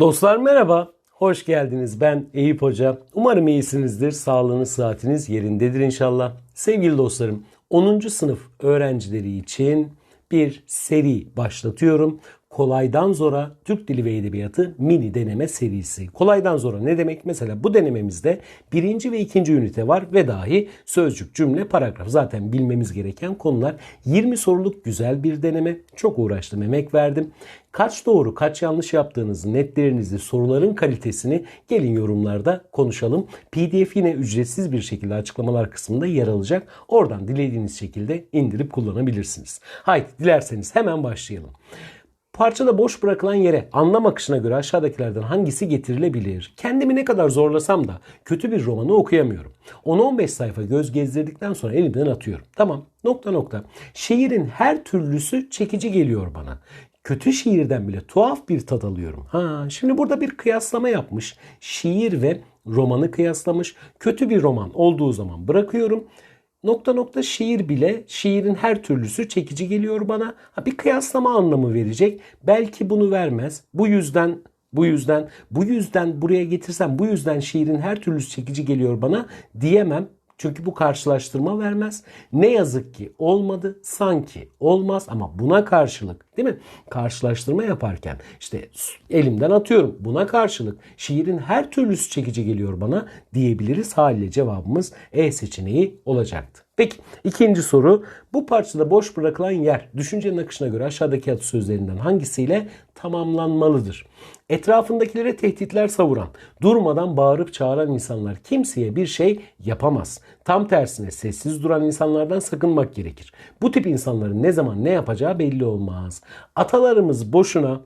Dostlar merhaba, hoş geldiniz. Ben Eyüp Hoca. Umarım iyisinizdir, sağlığınız, sıhhatiniz yerindedir inşallah. Sevgili dostlarım, 10. sınıf öğrencileri için bir seri başlatıyorum. Kolaydan zora Türk Dili ve Edebiyatı mini deneme serisi. Kolaydan zora ne demek? Mesela bu denememizde birinci ve ikinci ünite var ve dahi sözcük, cümle, paragraf. Zaten bilmemiz gereken konular. 20 soruluk güzel bir deneme. Çok uğraştım, emek verdim. Kaç doğru, kaç yanlış yaptığınızı, netlerinizi, soruların kalitesini gelin yorumlarda konuşalım. PDF yine ücretsiz bir şekilde açıklamalar kısmında yer alacak. Oradan dilediğiniz şekilde indirip kullanabilirsiniz. Haydi dilerseniz hemen başlayalım. Parçada boş bırakılan yere anlam akışına göre aşağıdakilerden hangisi getirilebilir? Kendimi ne kadar zorlasam da kötü bir romanı okuyamıyorum. 10-15 sayfa göz gezdirdikten sonra elimden atıyorum. Tamam nokta nokta. Şiirin her türlüsü çekici geliyor bana. Kötü şiirden bile tuhaf bir tat alıyorum. Ha, şimdi burada bir kıyaslama yapmış. Şiir ve romanı kıyaslamış. Kötü bir roman olduğu zaman bırakıyorum nokta nokta şiir bile şiirin her türlüsü çekici geliyor bana. Ha, bir kıyaslama anlamı verecek. Belki bunu vermez. Bu yüzden bu yüzden bu yüzden buraya getirsem bu yüzden şiirin her türlüsü çekici geliyor bana diyemem. Çünkü bu karşılaştırma vermez. Ne yazık ki olmadı. Sanki olmaz ama buna karşılık değil mi? Karşılaştırma yaparken işte elimden atıyorum. Buna karşılık şiirin her türlüsü çekici geliyor bana diyebiliriz. Haliyle cevabımız E seçeneği olacaktı. Peki ikinci soru. Bu parçada boş bırakılan yer düşüncenin akışına göre aşağıdaki atasözlerinden hangisiyle tamamlanmalıdır? Etrafındakilere tehditler savuran, durmadan bağırıp çağıran insanlar kimseye bir şey yapamaz. Tam tersine sessiz duran insanlardan sakınmak gerekir. Bu tip insanların ne zaman ne yapacağı belli olmaz. Atalarımız boşuna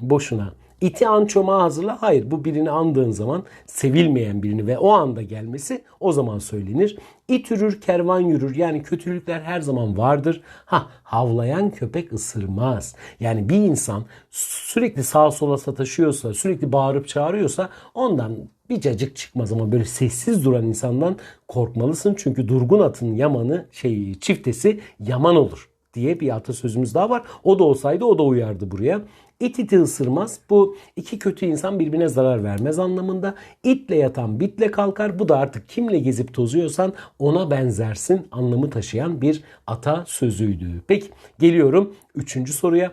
boşuna iti an çomağı hazırla. Hayır bu birini andığın zaman sevilmeyen birini ve o anda gelmesi o zaman söylenir. İt yürür kervan yürür yani kötülükler her zaman vardır. Ha havlayan köpek ısırmaz. Yani bir insan sürekli sağa sola sataşıyorsa sürekli bağırıp çağırıyorsa ondan bir cacık çıkmaz ama böyle sessiz duran insandan korkmalısın. Çünkü durgun atın yamanı şey çiftesi yaman olur diye bir atasözümüz daha var. O da olsaydı o da uyardı buraya. İt iti ısırmaz. Bu iki kötü insan birbirine zarar vermez anlamında. İtle yatan bitle kalkar. Bu da artık kimle gezip tozuyorsan ona benzersin anlamı taşıyan bir ata sözüydü. Peki geliyorum üçüncü soruya.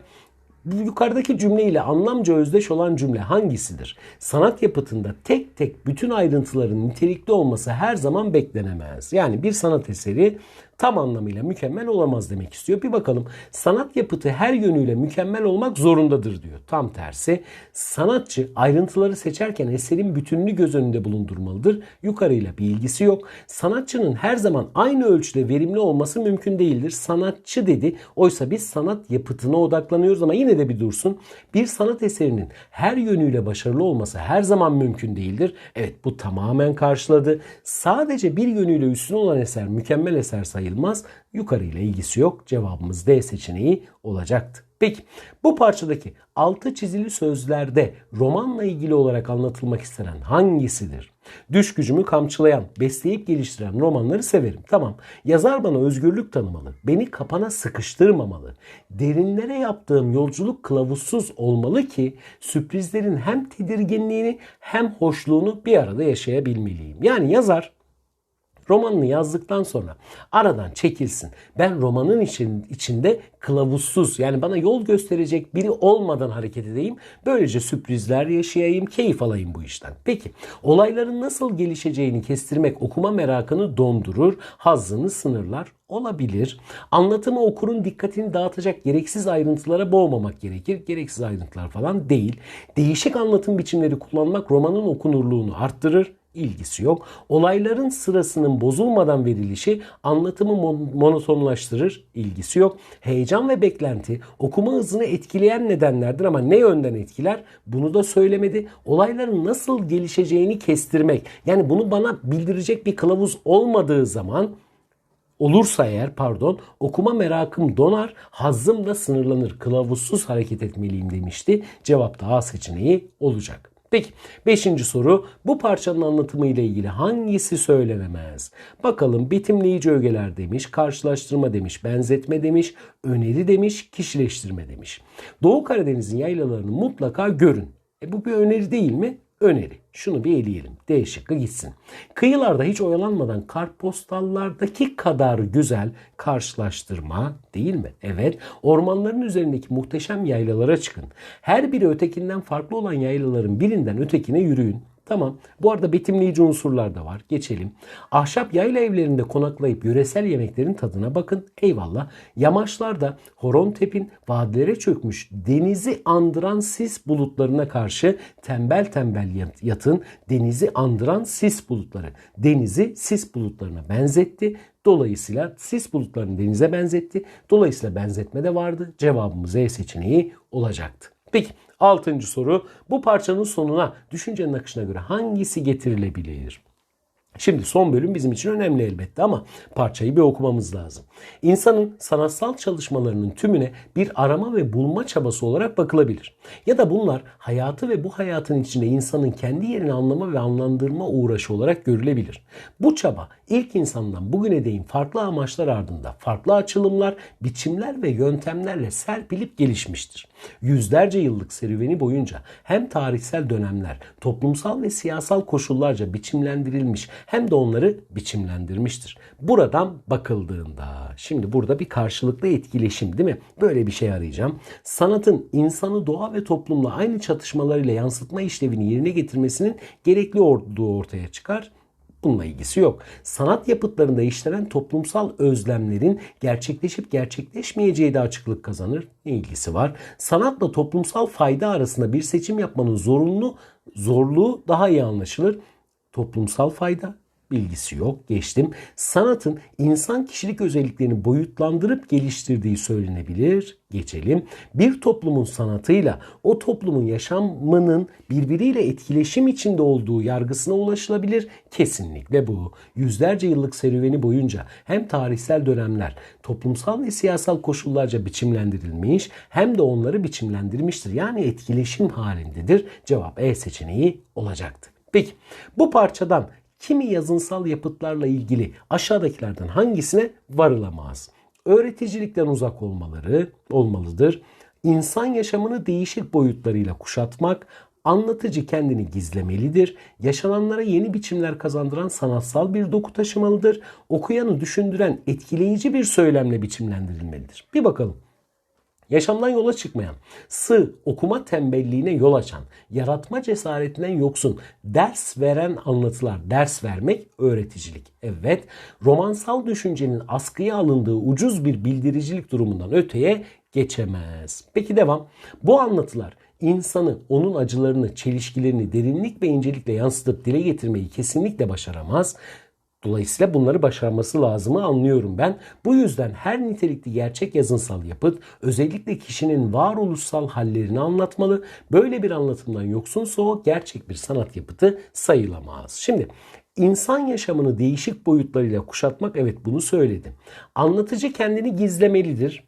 Bu yukarıdaki cümle ile anlamca özdeş olan cümle hangisidir? Sanat yapıtında tek tek bütün ayrıntıların nitelikli olması her zaman beklenemez. Yani bir sanat eseri tam anlamıyla mükemmel olamaz demek istiyor. Bir bakalım sanat yapıtı her yönüyle mükemmel olmak zorundadır diyor. Tam tersi sanatçı ayrıntıları seçerken eserin bütününü göz önünde bulundurmalıdır. Yukarıyla bir ilgisi yok. Sanatçının her zaman aynı ölçüde verimli olması mümkün değildir. Sanatçı dedi. Oysa biz sanat yapıtına odaklanıyoruz ama yine de bir dursun. Bir sanat eserinin her yönüyle başarılı olması her zaman mümkün değildir. Evet bu tamamen karşıladı. Sadece bir yönüyle üstün olan eser mükemmel eser sayılmaz. Yukarıyla ilgisi yok. Cevabımız D seçeneği olacaktı. Peki bu parçadaki altı çizili sözlerde romanla ilgili olarak anlatılmak istenen hangisidir? Düş gücümü kamçılayan, besleyip geliştiren romanları severim. Tamam. Yazar bana özgürlük tanımalı. Beni kapana sıkıştırmamalı. Derinlere yaptığım yolculuk kılavuzsuz olmalı ki sürprizlerin hem tedirginliğini hem hoşluğunu bir arada yaşayabilmeliyim. Yani yazar romanını yazdıktan sonra aradan çekilsin. Ben romanın için, içinde kılavuzsuz yani bana yol gösterecek biri olmadan hareket edeyim. Böylece sürprizler yaşayayım, keyif alayım bu işten. Peki olayların nasıl gelişeceğini kestirmek okuma merakını dondurur, hazzını sınırlar olabilir. Anlatımı okurun dikkatini dağıtacak gereksiz ayrıntılara boğmamak gerekir. Gereksiz ayrıntılar falan değil. Değişik anlatım biçimleri kullanmak romanın okunurluğunu arttırır ilgisi yok. Olayların sırasının bozulmadan verilişi anlatımı mon- monotonlaştırır, ilgisi yok. Heyecan ve beklenti okuma hızını etkileyen nedenlerdir ama ne yönden etkiler? Bunu da söylemedi. Olayların nasıl gelişeceğini kestirmek. Yani bunu bana bildirecek bir kılavuz olmadığı zaman olursa eğer pardon okuma merakım donar, hazzım da sınırlanır. Kılavuzsuz hareket etmeliyim demişti. Cevap da A seçeneği olacak. Peki 5. soru bu parçanın anlatımı ile ilgili hangisi söylenemez? Bakalım betimleyici ögeler demiş, karşılaştırma demiş, benzetme demiş, öneri demiş, kişileştirme demiş. Doğu Karadeniz'in yaylalarını mutlaka görün. E bu bir öneri değil mi? Öneri. Şunu bir eleyelim. D şıkkı gitsin. Kıyılarda hiç oyalanmadan kartpostallardaki kadar güzel karşılaştırma değil mi? Evet. Ormanların üzerindeki muhteşem yaylalara çıkın. Her biri ötekinden farklı olan yaylaların birinden ötekine yürüyün. Tamam. Bu arada betimleyici unsurlar da var. Geçelim. Ahşap yayla evlerinde konaklayıp yöresel yemeklerin tadına bakın. Eyvallah. Yamaçlarda horon tepin, vadilere çökmüş denizi andıran sis bulutlarına karşı tembel tembel yatın. Denizi andıran sis bulutları. Denizi sis bulutlarına benzetti. Dolayısıyla sis bulutlarını denize benzetti. Dolayısıyla benzetme de vardı. Cevabımız E seçeneği olacaktı. Peki altıncı soru bu parçanın sonuna düşüncenin akışına göre hangisi getirilebilir? Şimdi son bölüm bizim için önemli elbette ama parçayı bir okumamız lazım. İnsanın sanatsal çalışmalarının tümüne bir arama ve bulma çabası olarak bakılabilir. Ya da bunlar hayatı ve bu hayatın içinde insanın kendi yerini anlama ve anlandırma uğraşı olarak görülebilir. Bu çaba ilk insandan bugüne değin farklı amaçlar ardında farklı açılımlar, biçimler ve yöntemlerle serpilip gelişmiştir. Yüzlerce yıllık serüveni boyunca hem tarihsel dönemler, toplumsal ve siyasal koşullarca biçimlendirilmiş hem de onları biçimlendirmiştir. Buradan bakıldığında şimdi burada bir karşılıklı etkileşim değil mi? Böyle bir şey arayacağım. Sanatın insanı doğa ve toplumla aynı çatışmalarıyla yansıtma işlevini yerine getirmesinin gerekli olduğu ortaya çıkar. Bununla ilgisi yok. Sanat yapıtlarında işlenen toplumsal özlemlerin gerçekleşip gerçekleşmeyeceği de açıklık kazanır. Ne ilgisi var? Sanatla toplumsal fayda arasında bir seçim yapmanın zorunlu zorluğu daha iyi anlaşılır. Toplumsal fayda bilgisi yok. Geçtim. Sanatın insan kişilik özelliklerini boyutlandırıp geliştirdiği söylenebilir. Geçelim. Bir toplumun sanatıyla o toplumun yaşamının birbiriyle etkileşim içinde olduğu yargısına ulaşılabilir. Kesinlikle bu. Yüzlerce yıllık serüveni boyunca hem tarihsel dönemler toplumsal ve siyasal koşullarca biçimlendirilmiş hem de onları biçimlendirmiştir. Yani etkileşim halindedir. Cevap E seçeneği olacaktı. Peki bu parçadan kimi yazınsal yapıtlarla ilgili aşağıdakilerden hangisine varılamaz? Öğreticilikten uzak olmaları olmalıdır. İnsan yaşamını değişik boyutlarıyla kuşatmak, anlatıcı kendini gizlemelidir. Yaşananlara yeni biçimler kazandıran sanatsal bir doku taşımalıdır. Okuyanı düşündüren etkileyici bir söylemle biçimlendirilmelidir. Bir bakalım. Yaşamdan yola çıkmayan, sığ, okuma tembelliğine yol açan, yaratma cesaretinden yoksun, ders veren anlatılar, ders vermek öğreticilik. Evet, romansal düşüncenin askıya alındığı ucuz bir bildiricilik durumundan öteye geçemez. Peki devam. Bu anlatılar insanı, onun acılarını, çelişkilerini derinlik ve incelikle yansıtıp dile getirmeyi kesinlikle başaramaz. Dolayısıyla bunları başarması lazımı anlıyorum ben. Bu yüzden her nitelikli gerçek yazınsal yapıt özellikle kişinin varoluşsal hallerini anlatmalı. Böyle bir anlatımdan yoksunsa o gerçek bir sanat yapıtı sayılamaz. Şimdi insan yaşamını değişik boyutlarıyla kuşatmak evet bunu söyledim. Anlatıcı kendini gizlemelidir.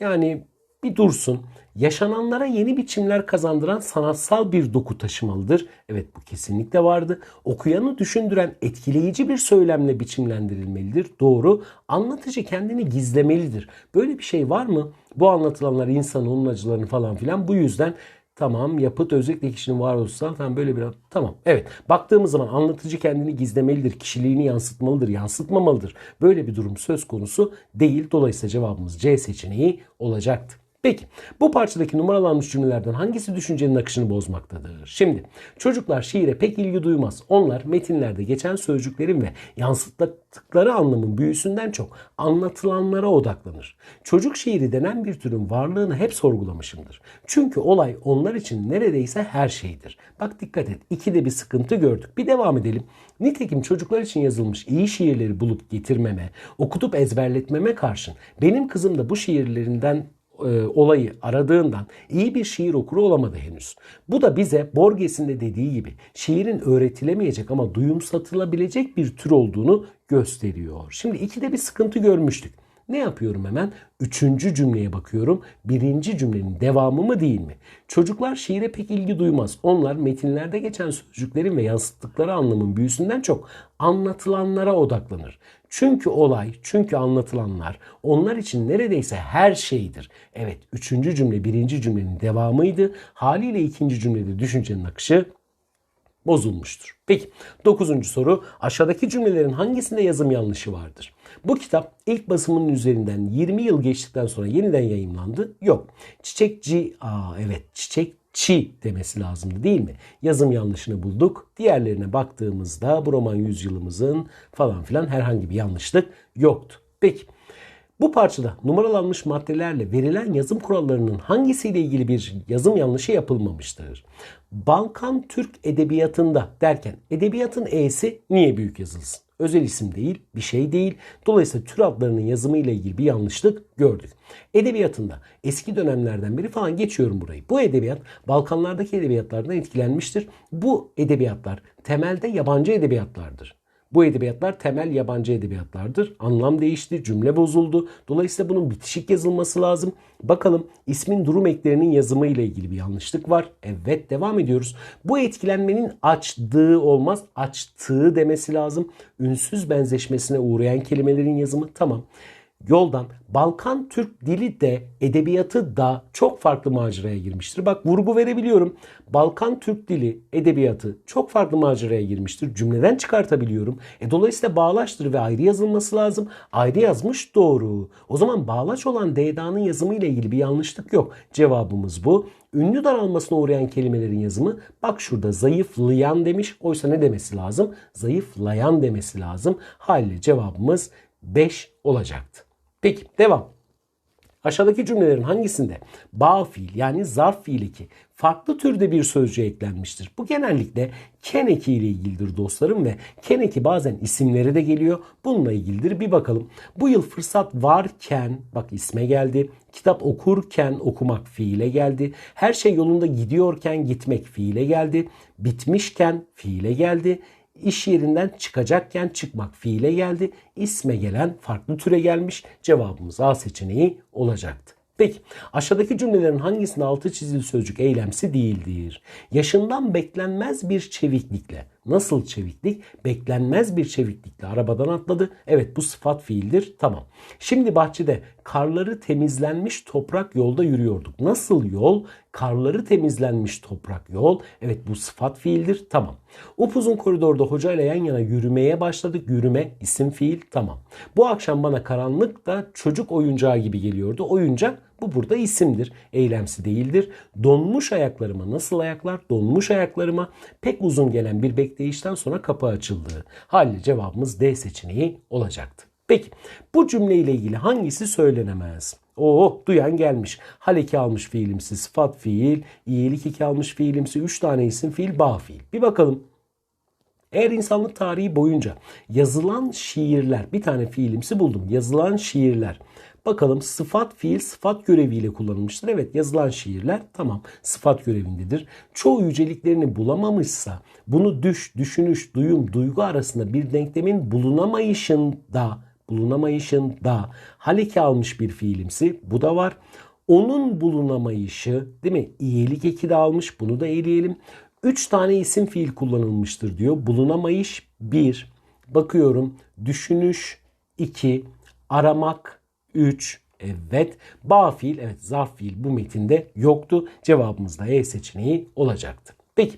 Yani bir dursun. Yaşananlara yeni biçimler kazandıran sanatsal bir doku taşımalıdır. Evet bu kesinlikle vardı. Okuyanı düşündüren etkileyici bir söylemle biçimlendirilmelidir. Doğru. Anlatıcı kendini gizlemelidir. Böyle bir şey var mı? Bu anlatılanlar insanın onun acılarını falan filan bu yüzden Tamam yapıt özellikle kişinin varoluşsal tamam böyle bir tamam evet baktığımız zaman anlatıcı kendini gizlemelidir kişiliğini yansıtmalıdır yansıtmamalıdır böyle bir durum söz konusu değil dolayısıyla cevabımız C seçeneği olacaktı. Peki bu parçadaki numaralanmış cümlelerden hangisi düşüncenin akışını bozmaktadır? Şimdi çocuklar şiire pek ilgi duymaz. Onlar metinlerde geçen sözcüklerin ve yansıttıkları anlamın büyüsünden çok anlatılanlara odaklanır. Çocuk şiiri denen bir türün varlığını hep sorgulamışımdır. Çünkü olay onlar için neredeyse her şeydir. Bak dikkat et ikide bir sıkıntı gördük. Bir devam edelim. Nitekim çocuklar için yazılmış iyi şiirleri bulup getirmeme, okutup ezberletmeme karşın benim kızım da bu şiirlerinden e, olayı aradığından iyi bir şiir okuru olamadı henüz. Bu da bize Borges'in de dediği gibi şiirin öğretilemeyecek ama duyum satılabilecek bir tür olduğunu gösteriyor. Şimdi ikide bir sıkıntı görmüştük. Ne yapıyorum hemen? Üçüncü cümleye bakıyorum. Birinci cümlenin devamı mı değil mi? Çocuklar şiire pek ilgi duymaz. Onlar metinlerde geçen sözcüklerin ve yansıttıkları anlamın büyüsünden çok anlatılanlara odaklanır. Çünkü olay, çünkü anlatılanlar onlar için neredeyse her şeydir. Evet, üçüncü cümle birinci cümlenin devamıydı. Haliyle ikinci cümlede düşüncenin akışı bozulmuştur. Peki dokuzuncu soru aşağıdaki cümlelerin hangisinde yazım yanlışı vardır? Bu kitap ilk basımının üzerinden 20 yıl geçtikten sonra yeniden yayımlandı. Yok. Çiçekçi, aa evet çiçekçi demesi lazımdı değil mi? Yazım yanlışını bulduk. Diğerlerine baktığımızda bu roman yüzyılımızın falan filan herhangi bir yanlışlık yoktu. Peki bu parçada numaralanmış maddelerle verilen yazım kurallarının hangisiyle ilgili bir yazım yanlışı yapılmamıştır? Balkan Türk edebiyatında derken edebiyatın e'si niye büyük yazılsın? Özel isim değil, bir şey değil. Dolayısıyla tür adlarının yazımı ile ilgili bir yanlışlık gördük. Edebiyatında eski dönemlerden biri falan geçiyorum burayı. Bu edebiyat Balkanlardaki edebiyatlardan etkilenmiştir. Bu edebiyatlar temelde yabancı edebiyatlardır. Bu edebiyatlar temel yabancı edebiyatlardır. Anlam değişti, cümle bozuldu. Dolayısıyla bunun bitişik yazılması lazım. Bakalım ismin durum eklerinin yazımı ile ilgili bir yanlışlık var. Evet devam ediyoruz. Bu etkilenmenin açtığı olmaz, açtığı demesi lazım. Ünsüz benzeşmesine uğrayan kelimelerin yazımı tamam yoldan Balkan Türk dili de edebiyatı da çok farklı maceraya girmiştir. Bak vurgu verebiliyorum. Balkan Türk dili edebiyatı çok farklı maceraya girmiştir. Cümleden çıkartabiliyorum. E, dolayısıyla bağlaçtır ve ayrı yazılması lazım. Ayrı yazmış doğru. O zaman bağlaç olan D'danın yazımı ile ilgili bir yanlışlık yok. Cevabımız bu. Ünlü daralmasına uğrayan kelimelerin yazımı bak şurada zayıflayan demiş. Oysa ne demesi lazım? Zayıflayan demesi lazım. Haliyle cevabımız 5 olacaktı. Peki devam. Aşağıdaki cümlelerin hangisinde bağ fiil yani zarf fiil eki farklı türde bir sözcüğe eklenmiştir? Bu genellikle ken ile ilgilidir dostlarım ve ken eki bazen isimlere de geliyor. Bununla ilgilidir. Bir bakalım. Bu yıl fırsat varken bak isme geldi. Kitap okurken okumak fiile geldi. Her şey yolunda gidiyorken gitmek fiile geldi. Bitmişken fiile geldi iş yerinden çıkacakken çıkmak fiile geldi. İsme gelen farklı türe gelmiş. Cevabımız A seçeneği olacaktı. Peki aşağıdaki cümlelerin hangisinde altı çizili sözcük eylemsi değildir? Yaşından beklenmez bir çeviklikle. Nasıl çeviklik? Beklenmez bir çeviklikle arabadan atladı. Evet bu sıfat fiildir. Tamam. Şimdi bahçede karları temizlenmiş toprak yolda yürüyorduk. Nasıl yol? Karları temizlenmiş toprak yol. Evet bu sıfat fiildir. Tamam. Upuzun koridorda hocayla yan yana yürümeye başladık. Yürüme isim fiil. Tamam. Bu akşam bana karanlık da çocuk oyuncağı gibi geliyordu. Oyuncak bu burada isimdir. Eylemsi değildir. Donmuş ayaklarıma nasıl ayaklar? Donmuş ayaklarıma pek uzun gelen bir bekleyişten sonra kapı açıldı. Haliyle cevabımız D seçeneği olacaktı. Peki bu cümle ile ilgili hangisi söylenemez? Oo duyan gelmiş. Haleki almış fiilimsi, sıfat fiil, iyilik iki almış fiilimsi, üç tane isim fiil, bağ fiil. Bir bakalım. Eğer insanlık tarihi boyunca yazılan şiirler, bir tane fiilimsi buldum. Yazılan şiirler. Bakalım sıfat fiil sıfat göreviyle kullanılmıştır. Evet yazılan şiirler tamam sıfat görevindedir. Çoğu yüceliklerini bulamamışsa bunu düş, düşünüş, duyum, duygu arasında bir denklemin bulunamayışında bulunamayışında haleki almış bir fiilimsi bu da var. Onun bulunamayışı değil mi? İyilik eki de almış bunu da eleyelim. Üç tane isim fiil kullanılmıştır diyor. Bulunamayış bir. Bakıyorum düşünüş iki. Aramak 3. Evet. Bağ fiil, evet zarf fiil bu metinde yoktu. Cevabımız da E seçeneği olacaktı. Peki,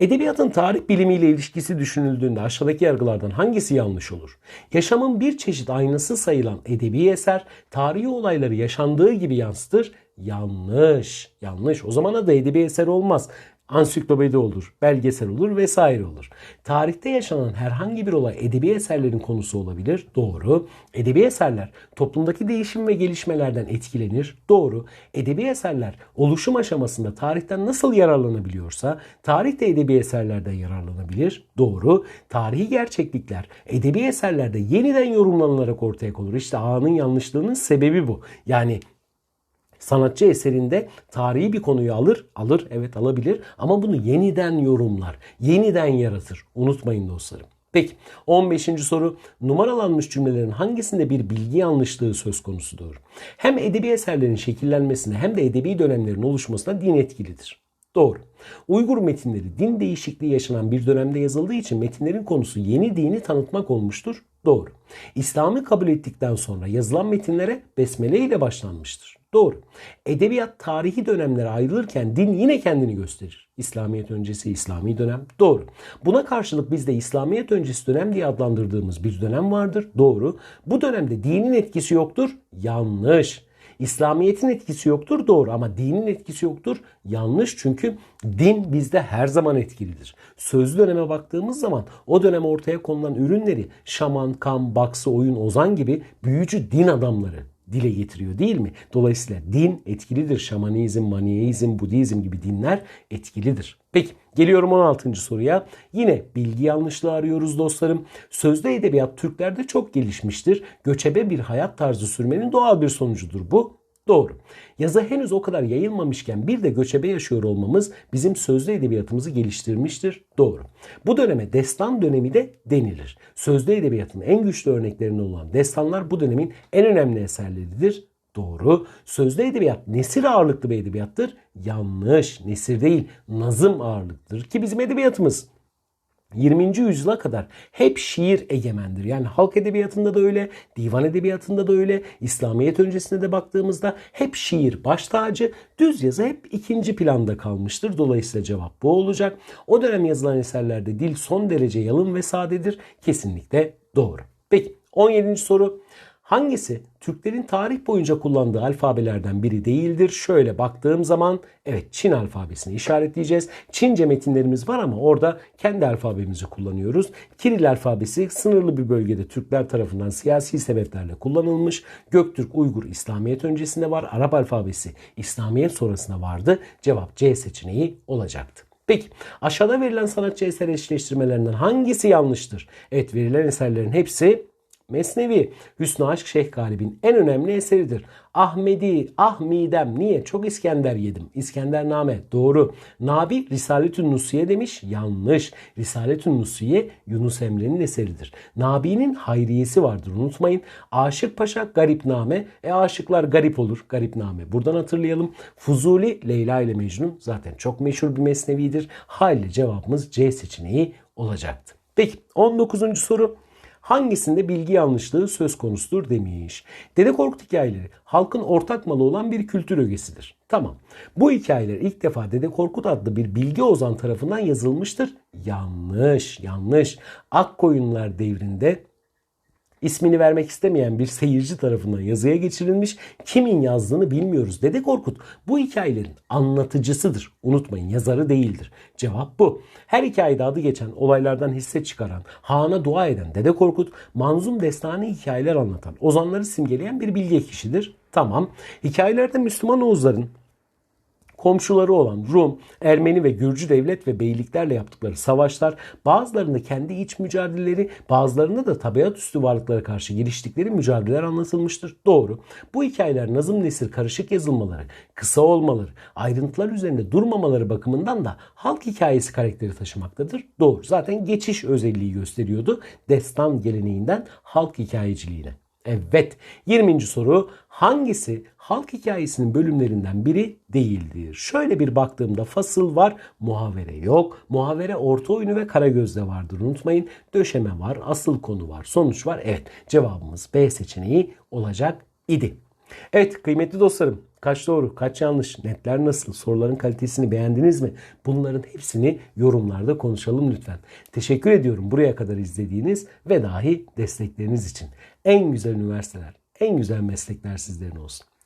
edebiyatın tarih bilimiyle ilişkisi düşünüldüğünde aşağıdaki yargılardan hangisi yanlış olur? Yaşamın bir çeşit aynası sayılan edebi eser, tarihi olayları yaşandığı gibi yansıtır. Yanlış, yanlış. O zaman da edebi eser olmaz ansiklopedi olur, belgesel olur vesaire olur. Tarihte yaşanan herhangi bir olay edebi eserlerin konusu olabilir. Doğru. Edebi eserler toplumdaki değişim ve gelişmelerden etkilenir. Doğru. Edebi eserler oluşum aşamasında tarihten nasıl yararlanabiliyorsa tarih de edebi eserlerden yararlanabilir. Doğru. Tarihi gerçeklikler edebi eserlerde yeniden yorumlanılarak ortaya konur. İşte A'nın yanlışlığının sebebi bu. Yani Sanatçı eserinde tarihi bir konuyu alır, alır evet alabilir ama bunu yeniden yorumlar, yeniden yaratır. Unutmayın dostlarım. Peki 15. soru numaralanmış cümlelerin hangisinde bir bilgi yanlışlığı söz konusudur? Hem edebi eserlerin şekillenmesine hem de edebi dönemlerin oluşmasına din etkilidir. Doğru. Uygur metinleri din değişikliği yaşanan bir dönemde yazıldığı için metinlerin konusu yeni dini tanıtmak olmuştur. Doğru. İslam'ı kabul ettikten sonra yazılan metinlere besmele ile başlanmıştır. Doğru. Edebiyat tarihi dönemlere ayrılırken din yine kendini gösterir. İslamiyet öncesi, İslami dönem. Doğru. Buna karşılık bizde İslamiyet öncesi dönem diye adlandırdığımız bir dönem vardır. Doğru. Bu dönemde dinin etkisi yoktur. Yanlış. İslamiyet'in etkisi yoktur doğru ama dinin etkisi yoktur yanlış çünkü din bizde her zaman etkilidir. Sözlü döneme baktığımız zaman o dönem ortaya konulan ürünleri şaman, kam, baksı, oyun, ozan gibi büyücü din adamları dile getiriyor değil mi? Dolayısıyla din etkilidir. Şamanizm, maniyeizm, Budizm gibi dinler etkilidir. Peki geliyorum 16. soruya. Yine bilgi yanlışlığı arıyoruz dostlarım. Sözde edebiyat Türklerde çok gelişmiştir. Göçebe bir hayat tarzı sürmenin doğal bir sonucudur bu. Doğru. Yazı henüz o kadar yayılmamışken bir de göçebe yaşıyor olmamız bizim sözlü edebiyatımızı geliştirmiştir. Doğru. Bu döneme destan dönemi de denilir. Sözlü edebiyatın en güçlü örneklerinden olan destanlar bu dönemin en önemli eserleridir. Doğru. Sözlü edebiyat nesir ağırlıklı bir edebiyattır. Yanlış. Nesir değil, nazım ağırlıklıdır ki bizim edebiyatımız 20. yüzyıla kadar hep şiir egemendir. Yani halk edebiyatında da öyle, divan edebiyatında da öyle, İslamiyet öncesinde de baktığımızda hep şiir baş tacı, düz yazı hep ikinci planda kalmıştır. Dolayısıyla cevap bu olacak. O dönem yazılan eserlerde dil son derece yalın ve sadedir. Kesinlikle doğru. Peki 17. soru. Hangisi Türklerin tarih boyunca kullandığı alfabelerden biri değildir? Şöyle baktığım zaman evet Çin alfabesini işaretleyeceğiz. Çince metinlerimiz var ama orada kendi alfabemizi kullanıyoruz. Kiril alfabesi sınırlı bir bölgede Türkler tarafından siyasi sebeplerle kullanılmış. Göktürk, Uygur İslamiyet öncesinde var. Arap alfabesi İslamiyet sonrasında vardı. Cevap C seçeneği olacaktı. Peki aşağıda verilen sanatçı eser eşleştirmelerinden hangisi yanlıştır? Evet verilen eserlerin hepsi Mesnevi Hüsnü Aşk Şeyh Galip'in en önemli eseridir. Ahmedi, Ahmidem niye? Çok İskender yedim. İskender Name doğru. Nabi Risaletün Nusiye demiş. Yanlış. Risaletün Nusiye Yunus Emre'nin eseridir. Nabi'nin hayriyesi vardır unutmayın. Aşık Paşa Garip Name. E aşıklar garip olur. Garip Name. Buradan hatırlayalım. Fuzuli Leyla ile Mecnun zaten çok meşhur bir mesnevidir. Haliyle cevabımız C seçeneği olacaktı. Peki 19. soru hangisinde bilgi yanlışlığı söz konusudur demiş. Dede Korkut hikayeleri halkın ortak malı olan bir kültür ögesidir. Tamam. Bu hikayeler ilk defa Dede Korkut adlı bir bilgi ozan tarafından yazılmıştır. Yanlış, yanlış. Akkoyunlar devrinde ismini vermek istemeyen bir seyirci tarafından yazıya geçirilmiş. Kimin yazdığını bilmiyoruz. Dede Korkut bu hikayelerin anlatıcısıdır. Unutmayın yazarı değildir. Cevap bu. Her hikayede adı geçen olaylardan hisse çıkaran, Han'a dua eden Dede Korkut manzum destanı hikayeler anlatan, ozanları simgeleyen bir bilge kişidir. Tamam. Hikayelerde Müslüman Oğuzların komşuları olan Rum, Ermeni ve Gürcü devlet ve beyliklerle yaptıkları savaşlar, bazılarında kendi iç mücadeleleri, bazılarında da tabiat üstü varlıklara karşı giriştikleri mücadeleler anlatılmıştır. Doğru. Bu hikayeler nazım nesir karışık yazılmaları, kısa olmaları, ayrıntılar üzerinde durmamaları bakımından da halk hikayesi karakteri taşımaktadır. Doğru. Zaten geçiş özelliği gösteriyordu destan geleneğinden halk hikayeciliğine. Evet. 20. soru hangisi halk hikayesinin bölümlerinden biri değildir? Şöyle bir baktığımda fasıl var, muhavere yok. Muhavere orta oyunu ve karagözde vardır. Unutmayın döşeme var, asıl konu var, sonuç var. Evet cevabımız B seçeneği olacak idi. Evet kıymetli dostlarım kaç doğru kaç yanlış netler nasıl soruların kalitesini beğendiniz mi? Bunların hepsini yorumlarda konuşalım lütfen. Teşekkür ediyorum buraya kadar izlediğiniz ve dahi destekleriniz için. En güzel üniversiteler, en güzel meslekler sizlerin olsun.